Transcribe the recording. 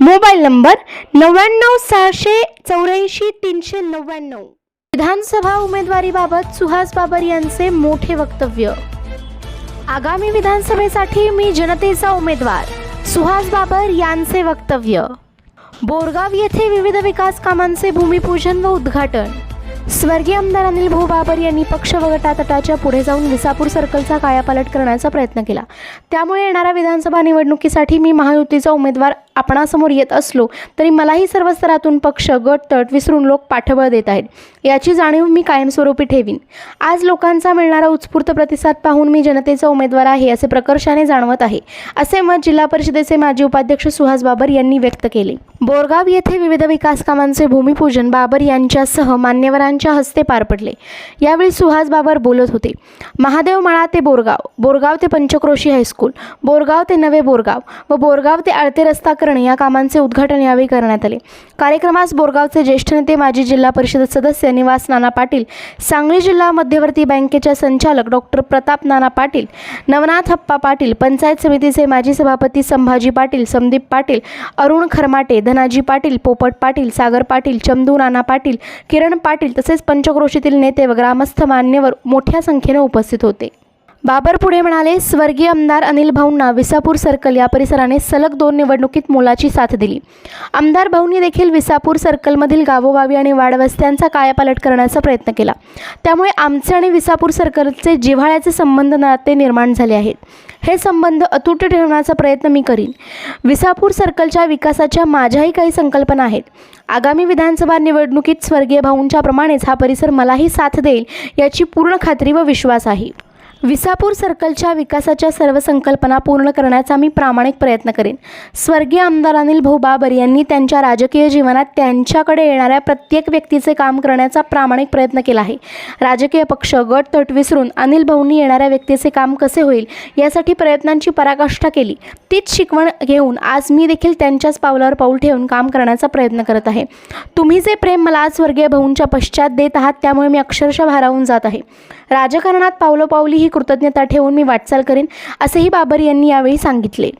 Mobile number नव्याण्णव सहाशे चौऱ्याऐंशी तीनशे नव्याण्णव. विधानसभा उमेदवारीबाबत सुहास बाबर यांचे मोठे वक्तव्य. आगामी विधानसभेसाठी मी जनतेचा उमेदवार सुहास बाबर यांचे वक्तव्य. बोरगाव येथे विविध विकास कामांचे भूमिपूजन व उद्घाटन. स्वर्गीय आमदार अनिल भाऊ बाबर यांनी पक्ष वगटातटाच्या पुढे जाऊन विसापूर सर्कलचा कायापालट करण्याचा प्रयत्न केला. त्यामुळे येणाऱ्या विधानसभा निवडणुकीसाठी मी महायुतीचा उमेदवार आपणासमोर येत असलो तरी मलाही सर्व स्तरातून पक्ष गट तट विसरून लोक पाठबळ देत आहेत. याची जाणीव मी कायमस्वरूपी ठेवीन. आज लोकांचा मिळणारा उत्स्फूर्त प्रतिसाद पाहून मी जनतेचा उमेदवार आहे असे प्रकर्षाने जाणवत आहे असे मत जिल्हा परिषदेचे माजी उपाध्यक्ष सुहास बाबर यांनी व्यक्त केले. बोरगाव येथे विविध विकास कामांचे भूमिपूजन बाबर यांच्यासह मान्यवरांच्या हस्ते पार पडले. यावेळी सुहास बाबर बोलत होते. महादेव मळा ते बोरगाव बोरगाव ते पंचक्रोशी हायस्कूल बोरगाव ते नवे बोरगाव व बोरगाव ते आळते रस्ता करणे या कामांचे उद्घाटन यावेळी करण्यात आले. कार्यक्रमास बोरगावचे ज्येष्ठ नेते माजी जिल्हा परिषद सदस्य निवास नाना पाटील सांगली जिल्हा मध्यवर्ती बँकेच्या संचालक डॉक्टर प्रताप नाना पाटील नवनाथ हप्पा पाटील पंचायत समितीचे माजी सभापती संभाजी पाटील संदीप पाटील अरुण खरमाटे धन धनाजी पाटील पोपट पाटील सागर पाटील चंदू नाना पाटील किरण पाटील तसेच पंचक्रोशीतील नेते व ग्रामस्थ मान्यवर मोठ्या संख्येने उपस्थित होते. बाबर पुढे म्हणाले स्वर्गीय आमदार अनिल भाऊंना विसापूर सर्कल या परिसराने सलग दोन निवडणुकीत मोलाची साथ दिली. आमदार भाऊंनी देखील विसापूर सर्कलमधील गावोगावी आणि वाडवस्त्यांचा कायापालट करण्याचा प्रयत्न केला. त्यामुळे आमचे आणि विसापूर सर्कलचे जिव्हाळ्याचे संबंध नाते निर्माण झाले आहेत. हे संबंध अतूट ठेवण्याचा प्रयत्न मी करीन. विसापूर सर्कलच्या विकासाच्या माझ्याही काही संकल्पना आहेत. आगामी विधानसभा निवडणुकीत स्वर्गीय भाऊंच्या प्रमाणेच हा परिसर मलाही साथ देईल याची पूर्ण खात्री व विश्वास आहे. विसापूर सर्कलच्या विकासाच्या सर्व संकल्पना पूर्ण करण्याचा मी प्रामाणिक प्रयत्न करेन. स्वर्गीय आमदार अनिल भाऊ बाबर यांनी त्यांच्या राजकीय जीवनात त्यांच्याकडे येणाऱ्या प्रत्येक व्यक्तीचे काम करण्याचा प्रामाणिक प्रयत्न केला आहे. राजकीय पक्ष गट तट विसरून अनिल भाऊंनी येणाऱ्या व्यक्तीचे काम कसे होईल यासाठी प्रयत्नांची पराकाष्ठा केली. तीच शिकवण घेऊन आज मी देखील त्यांच्याच पावलावर पाऊल ठेवून काम करण्याचा प्रयत्न करत आहे. तुम्ही जे प्रेम मला आज स्वर्गीय भाऊंच्या पश्चात देत आहात त्यामुळे मी अक्षरशः भारावून जात आहे. राजकारणात पावलोपावली ही कृतज्ञता ठेवून मी वाटचाल करेन असेही बाबर यांनी यावेळी सांगितले.